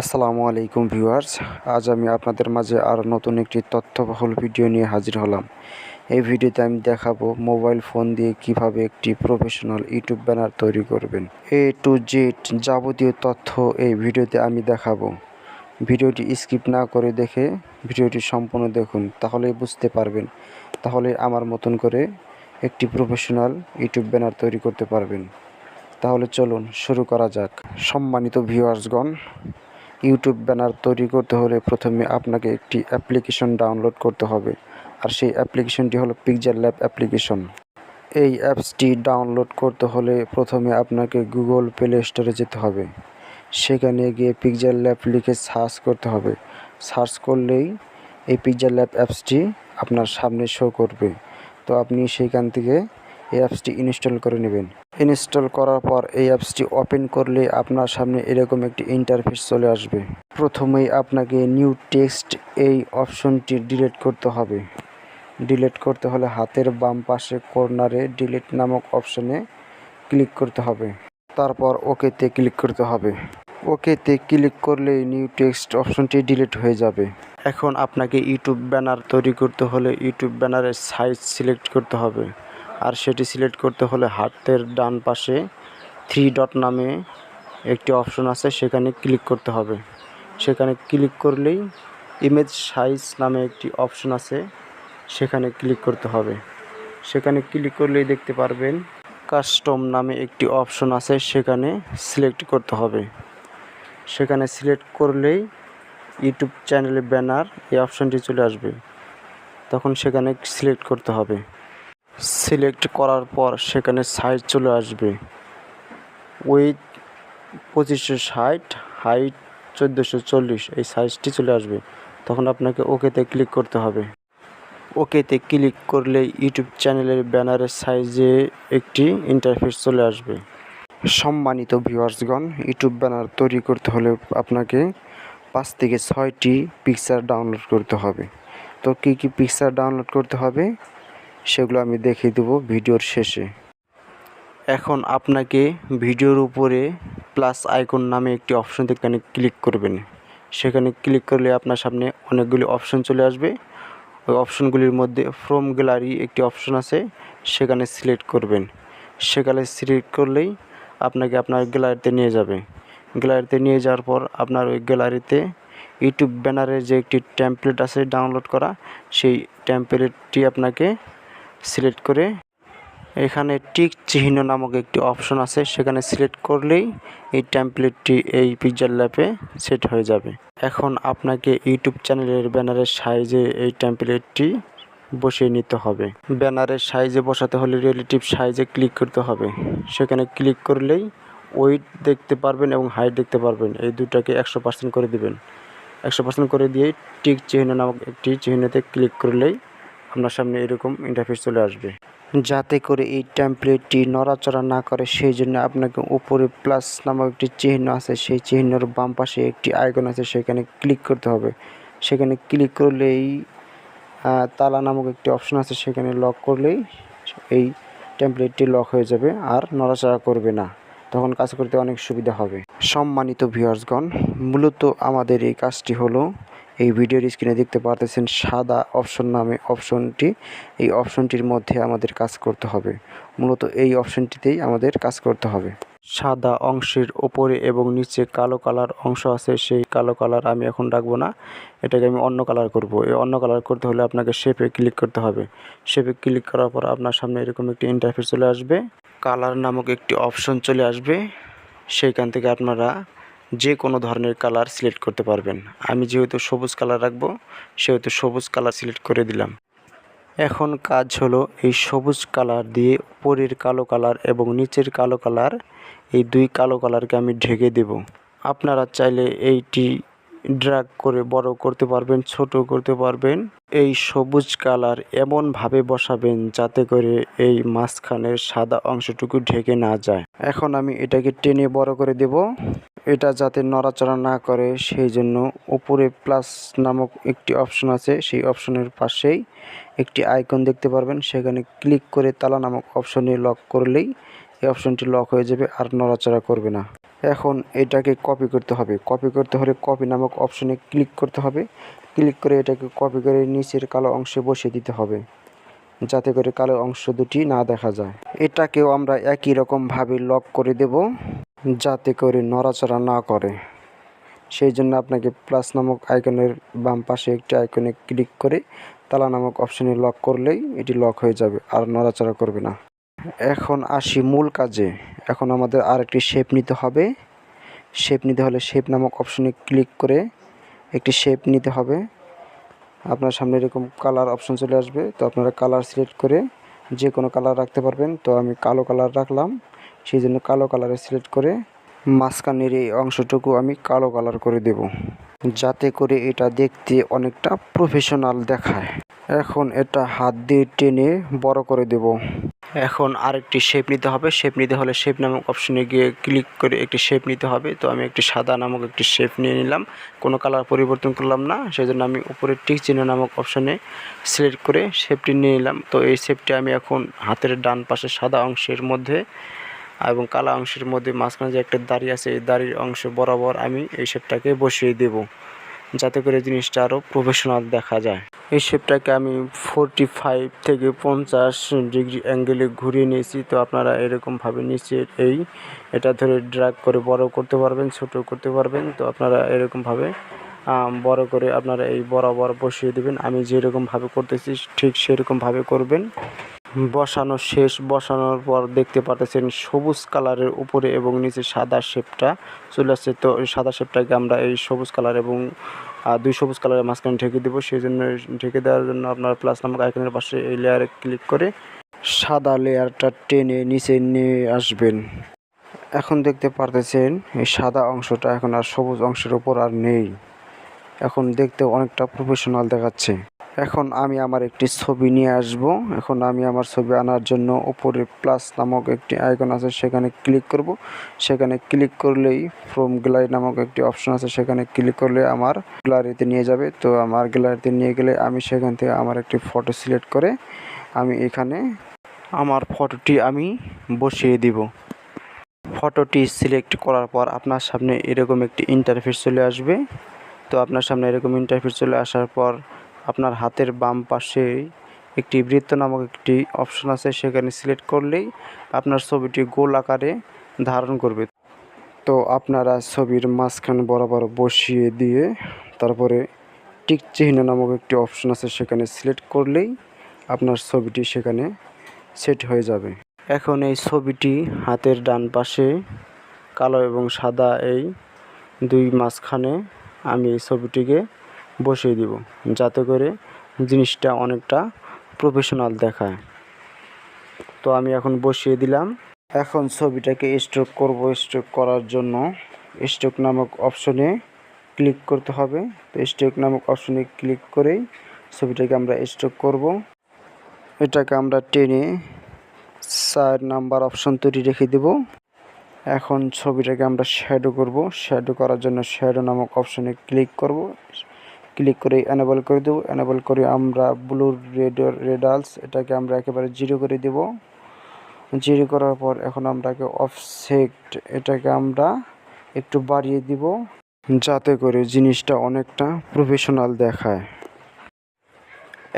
আসসালামু আলাইকুম ভিউয়ার্স। আজ আমি আপনাদের মাঝে আর নতুন একটি তথ্যবহুল ভিডিও নিয়ে হাজির হলাম। এই ভিডিওতে আমি দেখাবো মোবাইল ফোন দিয়ে কীভাবে একটি প্রফেশনাল ইউটিউব ব্যানার তৈরি করবেন। এ টু জেড যাবতীয় তথ্য এই ভিডিওতে আমি দেখাবো। ভিডিওটি স্কিপ না করে দেখে ভিডিওটি সম্পূর্ণ দেখুন তাহলে বুঝতে পারবেন। তাহলে আমার মতন করে একটি প্রফেশনাল ইউটিউব ব্যানার তৈরি করতে পারবেন। তাহলে চলুন শুরু করা যাক। সম্মানিত ভিউয়ার্সগণ ইউটিউব ব্যানার তৈরি করতে হলে প্রথমে আপনাকে একটি অ্যাপ্লিকেশন ডাউনলোড করতে হবে। আর সেই অ্যাপ্লিকেশনটি হলো পিকচার ল্যাব অ্যাপ্লিকেশন। এই অ্যাপসটি ডাউনলোড করতে হলে প্রথমে আপনাকে গুগল প্লে স্টোরে যেতে হবে। সেখানে গিয়ে পিকচার ল্যাব লিখে সার্চ করতে হবে। সার্চ করলেই এই পিকচার ল্যাব অ্যাপসটি আপনার সামনে শো করবে। তো আপনি সেইখান থেকে এই অ্যাপসটি ইনস্টল করে নেবেন। ইনস্টল করার পর এই অ্যাপসটি ওপেন করলে আপনার সামনে এরকম একটি ইন্টারফেস চলে আসবে। প্রথমেই আপনাকে নিউ টেক্সট এই অপশনটি ডিলিট করতে হবে। ডিলিট করতে হলে হাতের বাম পাশে কর্নারে ডিলিট নামক অপশনে ক্লিক করতে হবে। তারপর ওকেতে ক্লিক করতে হবে। ওকেতে ক্লিক করলেই নিউ টেক্সট অপশনটি ডিলিট হয়ে যাবে। এখন আপনাকে ইউটিউব ব্যানার তৈরি করতে হলে ইউটিউব ব্যানারের সাইজ সিলেক্ট করতে হবে। আর সেটি সিলেক্ট করতে হলে হাতের ডান পাশে থ্রি ডট নামে একটি অপশন আছে, সেখানে ক্লিক করতে হবে। সেখানে ক্লিক করলেই ইমেজ সাইজ নামে একটি অপশন আছে, সেখানে ক্লিক করতে হবে। সেখানে ক্লিক করলেই দেখতে পারবেন কাস্টম নামে একটি অপশন আছে, সেখানে সিলেক্ট করতে হবে। সেখানে সিলেক্ট করলেই ইউটিউব চ্যানেলে ব্যানার এই অপশনটি চলে আসবে। তখন সেখানে সিলেক্ট করতে হবে। সিলেক্ট করার পর সেখানে সাইজ চলে আসবে। উইথ পঁচিশশো ষাট হাইট চোদ্দোশো চল্লিশ, এই সাইজটি চলে আসবে। তখন আপনাকে ওকেতে ক্লিক করতে হবে। ওকেতে ক্লিক করলে ইউটিউব চ্যানেলের ব্যানারের সাইজে একটি ইন্টারফেস চলে আসবে। সম্মানিত ভিউয়ার্সগণ ইউটিউব ব্যানার তৈরি করতে হলে আপনাকে পাঁচ থেকে ছয়টি পিকচার ডাউনলোড করতে হবে। তো কী কী পিকচার ডাউনলোড করতে হবে? সেগুলো আমি দেখিয়ে দেবো ভিডিওর শেষে। এখন আপনাকে ভিডিওর উপরে প্লাস আইকন নামে একটি অপশন এখানে ক্লিক করবেন। সেখানে ক্লিক করলে আপনার সামনে অনেকগুলি অপশন চলে আসবে। ওই অপশনগুলির মধ্যে ফ্রম গ্যালারি একটি অপশন আছে, সেখানে সিলেক্ট করবেন। সেখানে সিলেক্ট করলেই আপনাকে আপনার গ্যালারিতে নিয়ে যাবে। গ্যালারিতে নিয়ে যাওয়ার পর আপনার ওই গ্যালারিতে ইউটিউব ব্যানারের যে একটি টেমপ্লেট আছে ডাউনলোড করা, সেই টেমপ্লেটটি আপনাকে সিলেক্ট করে এখানে টিক চিহ্ন নামক একটি অপশন আছে। সেখানে সিলেক্ট করলেই এই টেমপ্লেটটি এই পিকচার ল্যাপে সেট হয়ে যাবে। এখন আপনাকে ইউটিউব চ্যানেলের ব্যানারের সাইজে এই টেমপ্লেটটি বসিয়ে নিতে হবে। ব্যানারের সাইজে বসাতে হলে রিলেটিভ সাইজে ক্লিক করতে হবে। সেখানে ক্লিক করলেই ওয়েট দেখতে পারবেন এবং হাইট দেখতে পারবেন। এই দুটাকে একশো পার্সেন্ট করে দিবেন। একশো পার্সেন্ট করে দিয়ে টিক চিহ্ন নামক একটি চিহ্নতে ক্লিক করলেই আপনার সামনে এরকম ইন্টারফেস চলে আসবে। যাতে করে এই টেমপ্লেটটি নড়াচড়া না করে, সেই জন্য আপনাকে উপরে প্লাস নামক একটি চিহ্ন আছে, সেই চিহ্নর বাম পাশে একটি আইকন আছে, সেখানে ক্লিক করতে হবে। সেখানে ক্লিক করলেই তালা নামক একটি অপশন আছে, সেখানে লক করলেই এই টেমপ্লেটটি লক হয়ে যাবে আর নড়াচড়া করবে না। তখন কাজ করতে অনেক সুবিধা হবে। সম্মানিত ভিউয়ার্সগণ মূলত আমাদের এই কাজটি হলো এই ভিডিওর স্ক্রিনে দেখতে পারতেছেন সাদা অপশন নামে অপশনটি। এই অপশনটির মধ্যে আমাদের কাজ করতে হবে। মূলত এই অপশনটিতেই আমাদের কাজ করতে হবে। সাদা অংশের ওপরে এবং নিচে কালো কালার অংশ আছে, সেই কালো কালার আমি এখন রাখব না। এটাকে আমি অন্য কালার করব। এই অন্য কালার করতে হলে আপনাকে শেপে ক্লিক করতে হবে। শেপে ক্লিক করার পর আপনার সামনে এরকম একটি ইন্টারফেস চলে আসবে। কালার নামক একটি অপশন চলে আসবে। সেইখান থেকে আপনারা যে কোনো ধরনের কালার সিলেক্ট করতে পারবেন। আমি যেহেতু সবুজ কালার রাখব, সেহেতু সবুজ কালার সিলেক্ট করে দিলাম। এখন কাজ হলো এই সবুজ কালার দিয়ে উপরের কালো কালার এবং নিচের কালো কালার এই দুই কালো কালারকে আমি ঢেকে দেব। আপনারা চাইলে এইটি ড্রাগ করে বড় করতে পারবেন, ছোট করতে পারবেন। এই সবুজ কালার এমনভাবে বসাবেন যাতে করে এই মাঝখানের সাদা অংশটুকু ঢেকে না যায়। এখন আমি এটাকে টেনে বড় করে দেব। এটা যাতে নড়াচড়া না করে, সেই জন্য উপরে প্লাস নামক একটি অপশন আছে, সেই অপশনের পাশেই একটি আইকন দেখতে পারবেন। সেখানে ক্লিক করে তালা নামক অপশনে লক করলেই এই অপশনটি লক হয়ে যাবে, আর নড়াচড়া করবে না। এখন এটাকে কপি করতে হবে। কপি করতে হলে কপি নামক অপশনে ক্লিক করতে হবে। ক্লিক করে এটাকে কপি করে নিচের কালো অংশে বসিয়ে দিতে হবে, যাতে করে কালো অংশ দুটি না দেখা যায়। এটাকেও আমরা একই রকমভাবে লক করে দেব। যাতে করে নড়াচড়া না করে। সেই জন্য আপনাকে প্লাস নামক আইকনের বাম পাশে একটি আইকনে ক্লিক করে তালা নামক অপশানে লক করলেই এটি লক হয়ে যাবে, আর নড়াচড়া করবে না। এখন আসি মূল কাজে। এখন আমাদের আর একটি শেপ নিতে হবে। শেপ নিতে হলে শেপ নামক অপশনে ক্লিক করে একটি শেপ নিতে হবে। আপনার সামনে এরকম কালার অপশন চলে আসবে। তো আপনারা কালার সিলেক্ট করে যে কোনো কালার রাখতে পারবেন। তো আমি কালো কালার রাখলাম। সেই জন্য কালো কালারে সিলেক্ট করে মাঝখানের এই অংশটুকু আমি কালো কালার করে দেব। যাতে করে এটা দেখতে অনেকটা প্রফেশনাল দেখায়। এখন এটা হাত দিয়ে টেনে বড় করে দেব। এখন আরেকটি শেপ নিতে হবে। শেপ নিতে হলে শেপ নামক অপশনে গিয়ে ক্লিক করে একটি শেপ নিতে হবে। তো আমি একটি সাদা নামক একটি শেপ নিয়ে নিলাম। কোনো কালার পরিবর্তন করলাম না। সেই জন্য আমি উপরে টিক চিহ্ন নামক অপশনে সিলেক্ট করে শেপটি নিয়ে নিলাম। তো এই শেপটি আমি এখন হাতের ডান পাশে সাদা অংশের মধ্যে এবং কালা অংশের মধ্যে মাঝখানে যে একটা দাড়ি আছে, এই দাড়ির অংশ বরাবর আমি এই শেপটাকে বসিয়ে দেব, যাতে করে জিনিসটা আরও প্রফেশনাল দেখা যায়। এই শেপটাকে আমি ফোরটি ফাইভ থেকে পঞ্চাশ ডিগ্রি অ্যাঙ্গেলে ঘুরিয়ে নিয়েছি। তো আপনারা এরকমভাবে নিচে এই এটা ধরে ড্রাগ করে বড় করতে পারবেন, ছোট করতে পারবেন। তো আপনারা এরকমভাবে বড় করে আপনারা এই বরাবর বসিয়ে দেবেন। আমি যেরকমভাবে করতেছি ঠিক সেরকমভাবে করবেন। বসানো শেষ, বসানোর পর দেখতে পাচ্ছেন সবুজ কালারের উপরে এবং নিচে সাদা শেপটা চলে আসছে। তো সাদা শেপটাকে আমরা এই সবুজ কালার এবং দুই সবুজ কালারের মাঝখানে ঢেকে দেবো। সেই জন্য ঢেকে দেওয়ার জন্য আপনারা প্লাস নামক আইকনের পাশে এই লেয়ারে ক্লিক করে সাদা লেয়ারটা টেনে নিচে নিয়ে আসবেন। এখন দেখতে পারতেছেন এই সাদা অংশটা এখন আর সবুজ অংশের উপর আর নেই। এখন দেখতে অনেকটা প্রফেশনাল দেখাচ্ছে। এখন আমি আমার একটি ছবি নিয়ে আসব। এখন আমি আমার ছবি আনার জন্য উপরে প্লাস নামক একটি আইকন আছে, সেখানে ক্লিক করব। সেখানে ক্লিক করলেই ফ্রম গ্যালারি নামক একটি অপশন আছে, সেখানে ক্লিক করলে আমার গ্যালারিতে নিয়ে যাবে। তো আমার গ্যালারিতে নিয়ে গেলে আমি সেখান থেকে আমার একটি ফটো সিলেক্ট করে আমি এখানে আমার ফটোটি আমি বসিয়ে দিব। ফটোটি সিলেক্ট করার পর আপনার সামনে এরকম একটি ইন্টারফেস চলে আসবে। তো আপনার সামনে এরকম ইন্টারফেস চলে আসার পর আপনার হাতের বাম পাশে একটি বৃত্ত নামক একটি অপশন আছে, সেখানে সিলেক্ট করলেই আপনার ছবিটি গোল আকারে ধারণ করবে। তো আপনারা ছবির মাঝখান বরাবর বসিয়ে দিয়ে তারপরে টিক চিহ্ন নামক একটি অপশন আছে, সেখানে সিলেক্ট করলেই আপনার ছবিটি সেখানে সেট হয়ে যাবে। এখন এই ছবিটি হাতের ডান পাশে কালো এবং সাদা এই দুই মাঝখানে আমি এই ছবিটিকে বসিয়ে দিব, যাতে করে জিনিসটা অনেকটা প্রফেশনাল দেখায়। তো আমি এখন বসিয়ে দিলাম। এখন ছবিটাকে স্ট্রোক করব। স্ট্রোক করার জন্য স্ট্রোক নামক অপশনে ক্লিক করতে হবে। তো স্ট্রোক নামক অপশনে ক্লিক করেই ছবিটাকে আমরা স্ট্রোক করব। এটাকে আমরা টেনে চার নাম্বার অপশন তৈরি রেখে দেব। এখন ছবিটাকে আমরা শ্যাডো করব। শ্যাডো করার জন্য শ্যাডো নামক অপশনে ক্লিক করব। ক্লিক করে এনেবল করে দেবো। এনেবল করে আমরা ব্লু রেড রেডালস এটাকে আমরা একেবারে জিরো করে দেব। জিরো করার পর এখন আমরাকে অফসেট এটাকে আমরা একটু বাড়িয়ে দিব, যাতে করে জিনিসটা অনেকটা প্রফেশনাল দেখায়।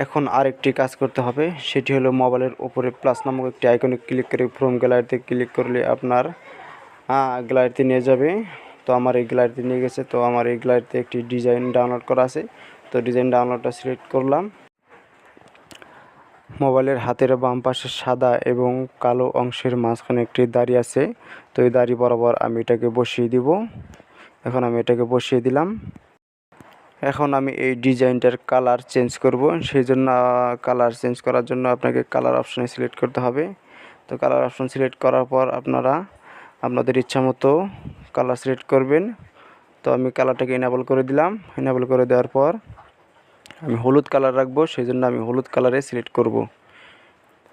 এখন আরেকটি কাজ করতে হবে, সেটি হলো মোবাইলের উপরে প্লাস নামক একটি আইকনে ক্লিক করে ফ্রম গ্যালারিতে ক্লিক করলে আপনার গ্যালারিতে নিয়ে যাবে। তো আমার এই গ্যালারিতে নিয়ে গেছে। তো আমার এই গ্যালারিতে একটি ডিজাইন ডাউনলোড করা আছে। তো ডিজাইন ডাউনলোডটা সিলেক্ট করলাম। মোবাইলের হাতের বাম পাশে সাদা এবং কালো অংশের মাঝখানে একটি দাড়ি আছে। তো এই দাড়ি বরাবর আমি এটাকে বসিয়ে দিব। এখন আমি এটাকে বসিয়ে দিলাম। এখন আমি এই ডিজাইনটার কালার চেঞ্জ করব। সেই জন্য কালার চেঞ্জ করার জন্য আপনাকে কালার অপশনে সিলেক্ট করতে হবে। তো কালার অপশন সিলেক্ট করার পর আপনারা, আপনাদের ইচ্ছা মতো কালার সিলেক্ট করবেন। তো আমি কালারটাকে এনাবল করে দিলাম। এনাবল করে দেওয়ার পর আমি হলুদ কালার রাখব সেই জন্য আমি হলুদ কালারে সিলেক্ট করব।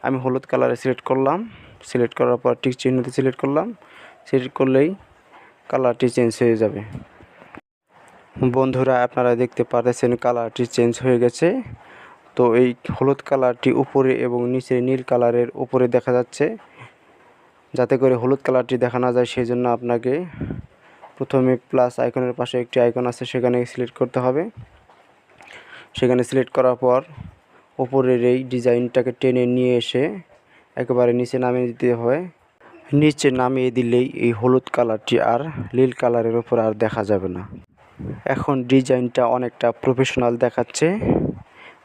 আমি হলুদ কালারে সিলেক্ট করলাম। সিলেক্ট করার পর টিক চিহ্নতে সিলেক্ট করলাম। সিলেক্ট করলেই কালারটি চেঞ্জ হয়ে যাবে। বন্ধুরা, আপনারা দেখতে পারতেছেন কালারটি চেঞ্জ হয়ে গেছে। তো এই হলুদ কালারটি উপরে এবং নিচে নীল কালারের উপরে দেখা যাচ্ছে। যাতে করে হলুদ কালারটি দেখা না যায় সেই জন্য আপনাকে প্রথমে প্লাস আইকনের পাশে একটি আইকন আছে, সেখানে সিলেক্ট করতে হবে। সেখানে সিলেক্ট করার পর ওপরের এই ডিজাইনটাকে টেনে নিয়ে এসে একেবারে নিচে নামিয়ে দিতে হয় নিচে নামিয়ে দিলেই এই হলুদ কালারটি আর নীল কালারের উপর আর দেখা যাবে না। এখন ডিজাইনটা অনেকটা প্রফেশনাল দেখাচ্ছে।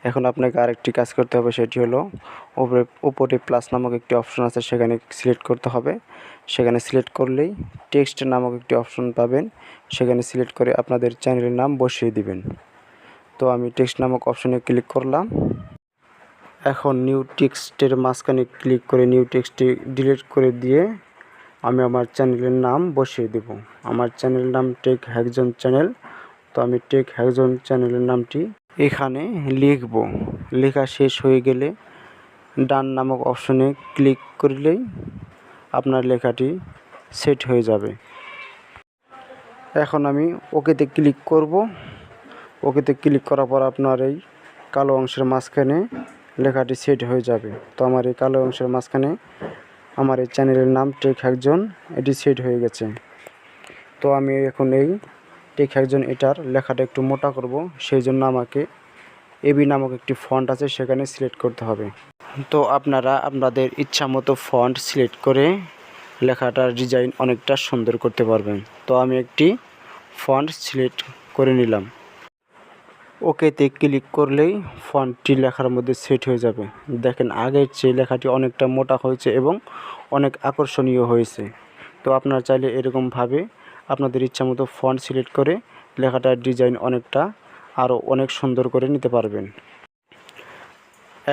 এখন আপনাকে আরেকটি কাজ করতে হবে, সেটি হলো উপরে উপরে প্লাস নামক একটি অপশন আছে, সেখানে সিলেক্ট করতে হবে। সেখানে সিলেক্ট করলেই টেক্সট নামক একটি অপশন পাবেন। সেখানে সিলেক্ট করে আপনাদের চ্যানেলের নাম বসিয়ে দিবেন। তো আমি টেক্সট নামক অপশনে ক্লিক করলাম। এখন নিউ টেক্সটের মাঝখানে ক্লিক করে নিউ টেক্সটটি ডিলিট করে দিয়ে আমি আমার চ্যানেলের নাম বসিয়ে দেব। আমার চ্যানেলের নাম টেক হ্যাকজন চ্যানেল তো আমি টেক হ্যাকজন চ্যানেলের নামটি এখানে লিখব। লেখা শেষ হয়ে গেলে ডান নামক অপশনে ক্লিক করলেই আপনার লেখাটি সেট হয়ে যাবে। এখন আমি ওকেতে ক্লিক করব। ওকেতে ক্লিক করার পর আপনার এই কালো অংশের মাঝখানে লেখাটি সেট হয়ে যাবে। তো আমার এই কালো অংশের মাঝখানে আমার এই চ্যানেলের নাম টেক একজন, এটি সেট হয়ে গেছে। তো আমি এখন এই টেক একজন এটার লেখাটা একটু মোটা করব, সেই জন্য আমাকে এবি নামক একটি ফন্ট আছে, সেখানে সিলেক্ট করতে হবে। তো আপনারা আপনাদের ইচ্ছা মতো ফন্ট সিলেক্ট করে লেখাটার ডিজাইন অনেকটা সুন্দর করতে পারবেন। তো আমি একটি ফন্ট সিলেক্ট করে নিলাম। ওকেতে ক্লিক করলেই ফন্টটি লেখার মধ্যে সেট হয়ে যাবে। দেখেন, আগের চেয়ে লেখাটি অনেকটা মোটা হয়েছে এবং অনেক আকর্ষণীয় হয়েছে। তো আপনারা চাইলে এরকমভাবে আপনাদের ইচ্ছা মতো ফন্ট সিলেক্ট করে লেখাটার ডিজাইন অনেকটা আরও অনেক সুন্দর করে নিতে পারবেন।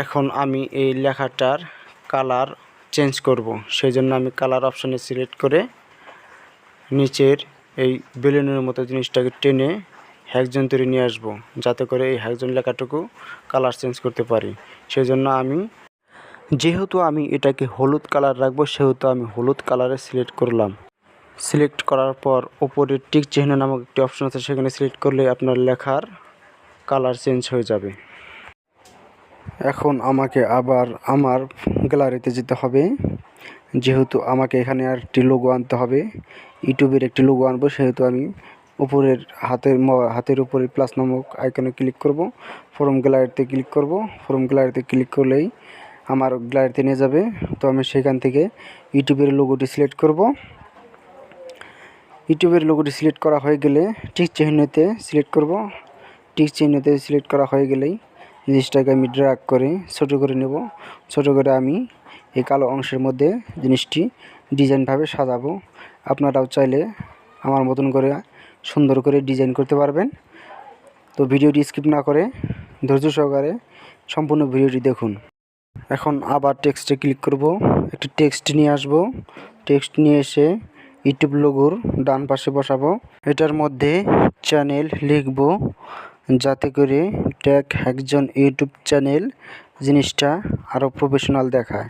এখন আমি এই লেখাটার কালার চেঞ্জ করব সেই জন্য আমি কালার অপশানে সিলেক্ট করে নিচের এই বেলুনের মতো জিনিসটাকে টেনে হ্যাকজন তৈরি নিয়ে আসব, যাতে করে এই হ্যাকজন লেখাটুকু কালার চেঞ্জ করতে পারি। সেই জন্য আমি যেহেতু আমি এটাকে হলুদ কালার রাখব, সেহেতু আমি হলুদ কালারে সিলেক্ট করলাম। সিলেক্ট করার পর ওপরে টিক চিহ্ন নামক একটি অপশন আছে, সেখানে সিলেক্ট করলে আপনার লেখার কালার চেঞ্জ হয়ে যাবে। এখন আমাকে আবার আমার গ্যালারিতে যেতে হবে। যেহেতু আমাকে এখানে আর একটি লোগো আনতে হবে ইউটিউবের একটি লোগো আনব, সেহেতু আমি উপরের হাতের হাতের উপরে প্লাস নামক আইকনে ক্লিক করব। ফরম গ্যালারিতে ক্লিক করব। ফরম গ্যালারিতে ক্লিক করলেই আমার গ্যালারিতে নিয়ে যাবে। তো আমি সেখান থেকে ইউটিউবের লোগোটি সিলেক্ট করব। ইউটিউবের লোগোটি সিলেক্ট করা হয়ে গেলে টিক চিহ্নতে সিলেক্ট করব। টিক চিহ্নতে সিলেক্ট করা হয়ে গেলেই জিনিসটাকে আমি ড্রাগ করে ছোটো করে নেব। ছোটো করে আমি এই কালো অংশের মধ্যে জিনিসটি ডিজাইনভাবে সাজাবো। আপনারাও চাইলে আমার মতন করে সুন্দর করে ডিজাইন করতে পারবেন। তো ভিডিওটি স্কিপ না করে ধৈর্য সহকারে সম্পূর্ণ ভিডিওটি দেখুন। এখন আবার টেক্সটে ক্লিক করব। একটি টেক্সট নিয়ে আসব। টেক্সট নিয়ে এসে ইউটিউব লোগোর ডান পাশে বসাবো। এটার মধ্যে চ্যানেল লিখব, যাতে করে ট্যাগ একজন ইউটিউব চ্যানেল জিনিসটা আরও প্রফেশনাল দেখায়।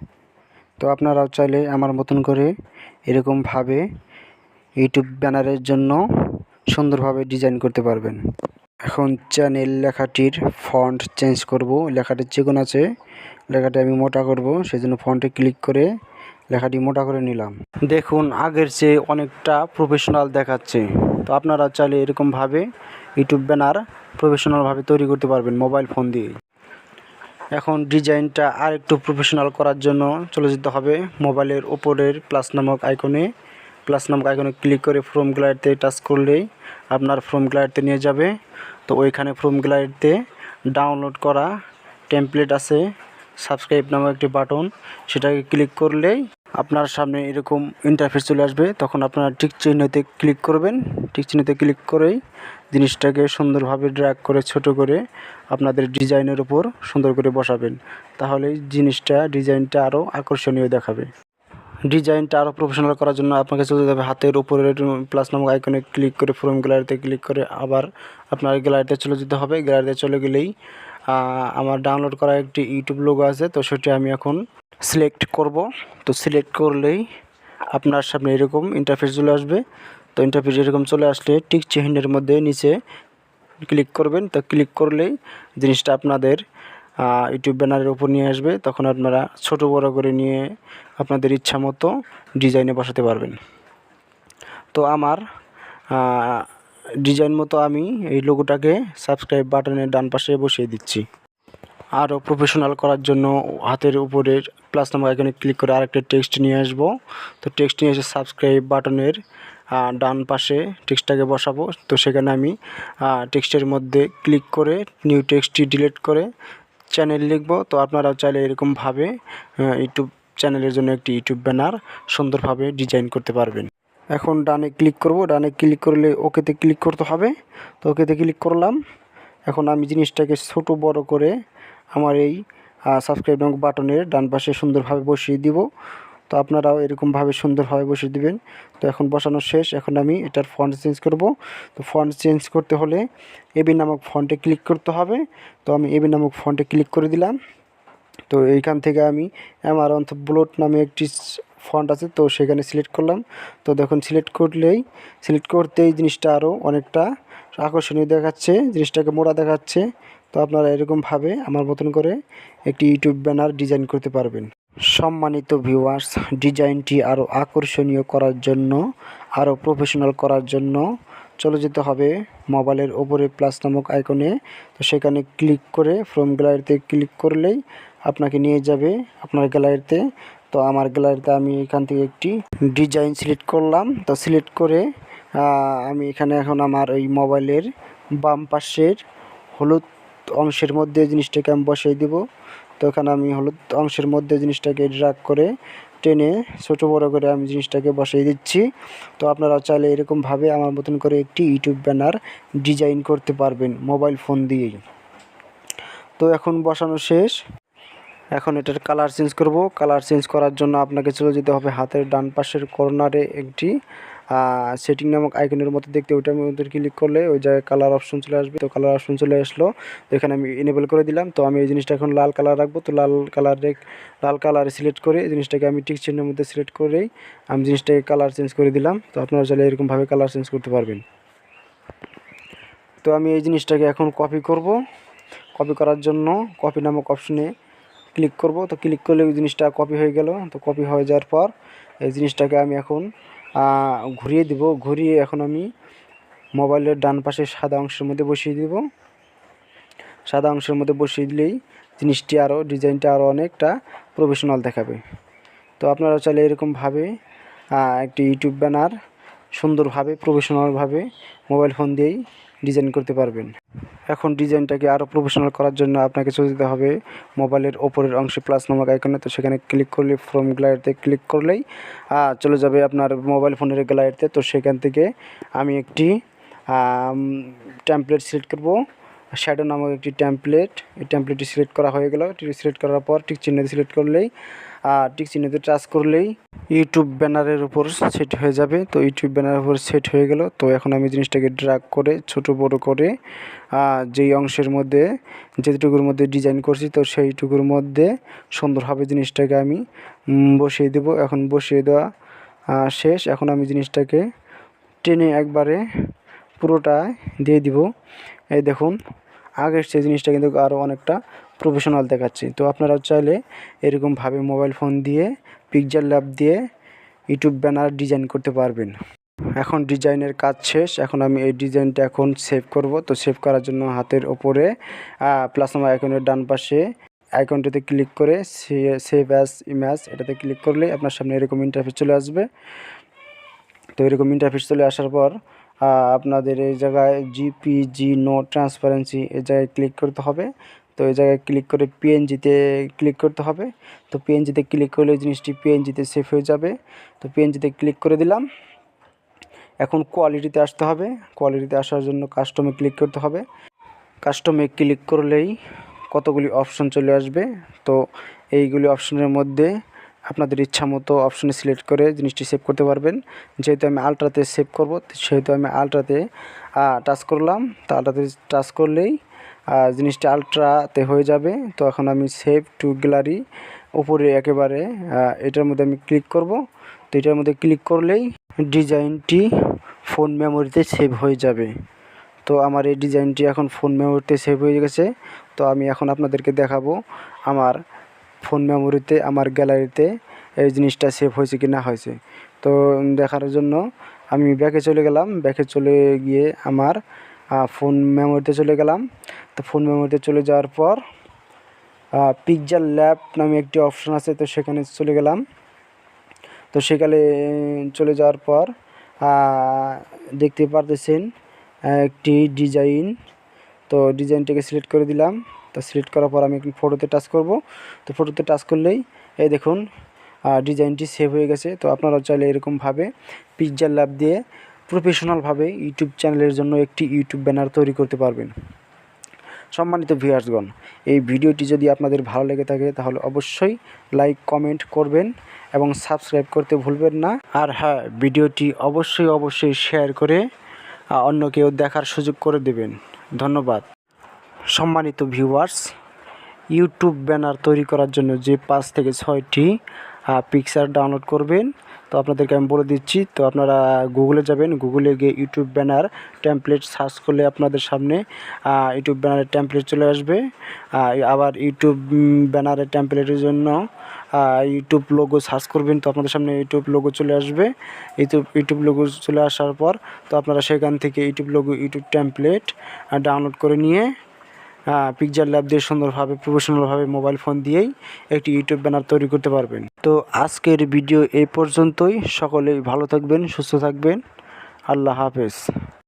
তো আপনারাও চাইলে আমার মতন করে এরকমভাবে ইউটিউব ব্যানারের জন্য সুন্দরভাবে ডিজাইন করতে পারবেন। এখন চ্যানেল লেখাটির ফন্ট চেঞ্জ করব। লেখাটি চিকন আছে, লেখাটি আমি মোটা করব সেই জন্য ফন্টে ক্লিক করে লেখাটি মোটা করে নিলাম। দেখুন, আগের চেয়ে অনেকটা প্রফেশনাল দেখাচ্ছে। তো আপনারা চাইলে এরকমভাবে ইউটিউব ব্যানার প্রফেশনালভাবে তৈরি করতে পারবেন মোবাইল ফোন দিয়ে এখন ডিজাইনটা আর একটু প্রফেশনাল করার জন্য চলে যেতে হবে মোবাইলের ওপরের প্লাস নামক আইকনে প্লাস নামক আইকনে ক্লিক করে ফ্রম গ্যালারিতে টাচ করলেই আপনার ফ্রম গ্যালারিতে নিয়ে যাবে। তো ওইখানে ফ্রম গ্যালারিতে ডাউনলোড করা টেমপ্লেট আছে। সাবস্ক্রাইব নামক একটি বাটন সেটাকে ক্লিক করলেই আপনার সামনে এরকম ইন্টারফেস চলে আসবে, তখন আপনারা টিক চিহ্নতে ক্লিক করবেন। টিক চিহ্নতে ক্লিক করেই জিনিসটাকে সুন্দরভাবে ড্র্যাগ করে, ছোট করে আপনাদের ডিজাইনের উপর সুন্দর করে বসাবেন। তাহলেই জিনিসটা, ডিজাইনটা আরও আকর্ষণীয় দেখাবে। ডিজাইনটা আরও প্রফেশনাল করার জন্য আপনাকে চলে হবে হাতের উপরে প্লাস নামক আইকনে ক্লিক করে ফ্রম গ্যালারিতে ক্লিক করে আবার আপনার গ্যালারিতে চলে যেতে হবে। গ্যালারিতে চলে গেলেই আমার ডাউনলোড করা একটি ইউটিউব লোগো আছে, তো সেটি আমি এখন সিলেক্ট করব। তো সিলেক্ট করলেই আপনার সামনে এরকম ইন্টারফেস চলে আসবে। তো ইন্টারফেস এরকম চলে আসলে টিক চিহ্নের মধ্যে নিচে ক্লিক করবেন। তো ক্লিক করলেই জিনিসটা আপনাদের ইউটিউব ব্যানারের উপর নিয়ে আসবে। তখন আপনারা ছোট বড় করে নিয়ে আপনাদের ইচ্ছা মতো ডিজাইনে বসাতে পারবেন। তো আমার ডিজাইন মতো আমি এই লোগোটাকে সাবস্ক্রাইব বাটনের ডান পাশে বসিয়ে দিচ্ছি। আরও প্রফেশনাল করার জন্য হাতের উপরে প্লাস নাম্বার এখানে ক্লিক করে আরেকটা টেক্সট নিয়ে আসব। তো টেক্সট নিয়ে এসে সাবস্ক্রাইব বাটনের ডান পাশে টেক্সটটাকে বসাবো। তো সেখানে আমি টেক্সটের মধ্যে ক্লিক করে নিউ টেক্সটটি ডিলিট করে চ্যানেল লিখব। তো আপনারাও চাইলে এরকমভাবে ইউটিউব চ্যানেলের জন্য একটি ইউটিউব ব্যানার সুন্দরভাবে ডিজাইন করতে পারবেন। এখন ডানে ক্লিক করব। ডানে ক্লিক করলে ওকেতে ক্লিক করতে হবে। তো ওকেতে ক্লিক করলাম। এখন আমি জিনিসটাকে ছোট বড় করে আমার এই সাবস্ক্রাইব এবং বাটনের ডান পাশে সুন্দরভাবে বসিয়ে দিব। তো আপনারাও এরকমভাবে সুন্দরভাবে বসিয়ে দিবেন। তো এখন বসানো শেষ। এখন আমি এটার ফন্ট চেঞ্জ করব। তো ফন্ট চেঞ্জ করতে হলে এবি নামক ফন্টে ক্লিক করতে হবে। তো আমি এবি নামক ফন্টে ক্লিক করে দিলাম। তো এইখান থেকে আমি অন্ত ব্লোট নামে একটি ফন্ট আছে, তো সেখানে সিলেক্ট করলাম। তো দেখুন সিলেক্ট করলেই সিলেক্ট করতেই জিনিসটা আরও অনেকটা আকর্ষণীয় দেখাচ্ছে, জিনিসটাকে মোড়া দেখাচ্ছে। তো আপনারা এরকমভাবে আমার মতন করে একটি ইউটিউব ব্যানার ডিজাইন করতে পারবেন। সম্মানিত ভিউয়ার্স ডিজাইনটি আরও আকর্ষণীয় করার জন্য আরও প্রফেশনাল করার জন্য চলে যেতে হবে মোবাইলের ওপরে প্লাস নামক আইকনে তো সেখানে ক্লিক করে ফ্রম গ্যালারিতে ক্লিক করলেই আপনাকে নিয়ে যাবে। আপনার গ্যালারিতে তো আমার গ্যালারিতে আমি এখান থেকে একটি ডিজাইন সিলেক্ট করলাম। তো সিলেক্ট করে আমি এখানে এখন আমার ওই মোবাইলের বাম পাশের হলুদ অংশের মধ্যে জিনিসটাকে আমি বসিয়ে দিব। তো এখানে আমি হলুদ অংশের মধ্যে জিনিসটাকে ড্রাগ করে টেনে ছোটো বড় করে আমি জিনিসটাকে বসিয়ে দিচ্ছি। তো আপনারা চাইলে এরকমভাবে আমার মতন করে একটি ইউটিউব ব্যানার ডিজাইন করতে পারবেন মোবাইল ফোন দিয়েই। তো এখন বসানো শেষ। এখন এটার কালার চেঞ্জ করব। কালার চেঞ্জ করার জন্য আপনাকে চলে যেতে হবে হাতের ডান পাশের কর্নারে একটি সেটিং নামক আইকনের মতো দেখতে ওইটার মধ্যে ক্লিক করলে ওই জায়গায় কালার অপশন চলে আসবে। তো কালার অপশন চলে আসলো। তো এখানে আমি এনেবল করে দিলাম। তো আমি এই জিনিসটা এখন লাল কালার রাখব। তো লাল কালার লাল কালারে সিলেক্ট করে এই জিনিসটাকে আমি টিক চিহ্নের মধ্যে সিলেক্ট করেই আমি জিনিসটাকে কালার চেঞ্জ করে দিলাম। তো আপনারা চাইলে এরকমভাবে কালার চেঞ্জ করতে পারবেন। তো আমি এই জিনিসটাকে এখন কপি করব। কপি করার জন্য কপি নামক অপশনে ক্লিক করব। তো ক্লিক করলে ওই জিনিসটা কপি হয়ে গেল। তো কপি হয়ে যাওয়ার পর এই জিনিসটাকে আমি এখন ঘুরিয়ে দিব। ঘুরিয়ে এখন আমি মোবাইলের ডান পাশে সাদা অংশের মধ্যে বসিয়ে দিব। সাদা অংশের মধ্যে বসিয়ে দিলেই জিনিসটি আরও ডিজাইনটা আরও অনেকটা প্রফেশনাল দেখাবে। তো আপনারা চাইলে এরকমভাবে একটি ইউটিউব ব্যানার সুন্দরভাবে প্রফেশনালভাবে মোবাইল ফোন দিয়েই ডিজাইন করতে পারবেন। এখন ডিজাইনটাকে আরও প্রফেশনাল করার জন্য আপনাকে চলে যেতে হবে মোবাইলের ওপরের অংশে প্লাস নামক আইকনে তো সেখানে ক্লিক করলে ফ্রম গ্যালারিতে ক্লিক করলেই চলে যাবে আপনার মোবাইল ফোনের গ্যালারিতে তো সেখান থেকে আমি একটি টেমপ্লেট সিলেক্ট করব। শ্যাডো নামক একটি টেমপ্লেট এই টেমপ্লেটটি সিলেক্ট করা হয়ে গেল। সিলেক্ট করার পর টিক চিহ্ন সিলেক্ট করলেই আর টিক চিহ্নতে টাচ করলেই ইউটিউব ব্যানারের উপর সেট হয়ে যাবে। তো ইউটিউব ব্যানারের উপর সেট হয়ে গেল। তো এখন আমি জিনিসটাকে ড্রাগ করে, ছোট বড় করে যেই অংশের মধ্যে যেটুকুর মধ্যে ডিজাইন করছি, তো সেইটুকুর মধ্যে সুন্দরভাবে জিনিসটাকে আমি বসিয়ে দেব। এখন বসিয়ে দেওয়া শেষ। এখন আমি জিনিসটাকে টেনে একবারে পুরোটা দিয়ে দিব। এই দেখুন, আগের সেই জিনিসটা কিন্তু আরও অনেকটা প্রফেশনাল দেখাচ্ছে। তো আপনারা চাইলে এরকমভাবে মোবাইল ফোন দিয়ে পিকচার ল্যাব দিয়ে ইউটিউব ব্যানার ডিজাইন করতে পারবেন। এখন ডিজাইনের কাজ শেষ। এখন আমি এই ডিজাইনটা এখন সেভ করব। তো সেভ করার জন্য হাতের ওপরে প্লাস নাম্বার আইকনের ডান পাশে আইকনটিতে ক্লিক করে সেভ অ্যাজ ইমেজ এটাতে ক্লিক করলে আপনার সামনে এরকম ইন্টারফেস চলে আসবে। তো এরকম ইন্টারফেস চলে আসার পর আপনাদের এই জায়গায় জিপিজি নো ট্রান্সপারেন্সি এই জায়গায় ক্লিক করতে হবে। তো এই জায়গায় ক্লিক করে পিএনজিতে ক্লিক করতে হবে। তো পিএনজিতে ক্লিক করলে জিনিসটি পিএনজিতে সেভ হয়ে যাবে। তো পিএনজিতে ক্লিক করে দিলাম। এখন কোয়ালিটিতে আসতে হবে। কোয়ালিটিতে আসার জন্য কাস্টমে ক্লিক করতে হবে। কাস্টমে ক্লিক করলেই কতগুলি অপশন চলে আসবে। তো এইগুলি অপশনের মধ্যে আপনাদের ইচ্ছা মতো অপশনে সিলেক্ট করে জিনিসটি সেভ করতে পারবেন। যেহেতু আমি আলট্রাতে সেভ করব, সেহেতু আমি আলট্রাতে টাচ করলাম। তো আলট্রাতে টাচ করলেই জিনিসটা আলট্রাতে হয়ে যাবে। তো এখন আমি সেভ টু গ্যালারি উপরে একেবারে এটার মধ্যে আমি ক্লিক করব। তো এটার মধ্যে ক্লিক করলেই ডিজাইনটি ফোন মেমোরিতে সেভ হয়ে যাবে। তো আমার এই ডিজাইনটি এখন ফোন মেমোরিতে সেভ হয়ে গেছে। তো আমি এখন আপনাদেরকে দেখাবো আমার ফোন মেমোরিতে আমার গ্যালারিতে এই জিনিসটা সেভ হয়েছে কি না হয়েছে। তো দেখার জন্য আমি ব্যাকে চলে গেলাম। ব্যাকে চলে গিয়ে আমার ফোন মেমোরিতে চলে গেলাম। তো ফোন মেমোরিতে চলে যাওয়ার পর পিকজার ল্যাব নামে একটি অপশন আছে, তো সেখানে চলে গেলাম। তো সেখানে চলে যাওয়ার পর দেখতে পারতেছেন একটি ডিজাইন তো ডিজাইনটাকে সিলেক্ট করে দিলাম। তো সিলেক্ট করার পর আমি একটু ফটোতে টাচ করব। তো ফটোতে টাচ করলেই, এই দেখুন ডিজাইনটি সেভ হয়ে গেছে। তো আপনারা চাইলে এরকমভাবে পিকজার ল্যাব দিয়ে প্রফেশনালভাবে ইউটিউব চ্যানেলের জন্য একটি ইউটিউব ব্যানার তৈরি করতে পারবেন। সম্মানিত ভিউয়ার্সগণ, এই ভিডিওটি যদি আপনাদের ভালো লেগে থাকে, তাহলে অবশ্যই লাইক, কমেন্ট করবেন এবং সাবস্ক্রাইব করতে ভুলবেন না। আর হ্যাঁ ভিডিওটি অবশ্যই অবশ্যই শেয়ার করে অন্য কেউ দেখার সুযোগ করে দেবেন। ধন্যবাদ। সম্মানিত ভিউয়ার্স, ইউটিউব ব্যানার তৈরি করার জন্য যে পাঁচ থেকে ছয়টি পিকচার ডাউনলোড করবেন। তো আপনাদেরকে আমি বলে দিচ্ছি, তো আপনারা গুগলে যাবেন গুগলে গিয়ে ইউটিউব ব্যানার টেমপ্লেট সার্চ করলে আপনাদের সামনে ইউটিউব ব্যানারের টেমপ্লেট চলে আসবে। আবার ইউটিউব ব্যানারের টেমপ্লেটের জন্য ইউটিউব লোগো সার্চ করবেন, তো আপনাদের সামনে ইউটিউব লোগো চলে আসবে। ইউটিউব ইউটিউব লোগো চলে আসার পর, তো আপনারা সেখান থেকে YouTube logo YouTube template download করে নিয়ে পিকচার ল্যাব দিয়ে সুন্দরভাবে প্রফেশনালভাবে মোবাইল ফোন দিয়েই একটি ইউটিউব ব্যানার তৈরি করতে পারবেন। তো আজকের ভিডিও এই পর্যন্তই। সকলেই ভালো থাকবেন, সুস্থ থাকবেন। আল্লাহ হাফেজ।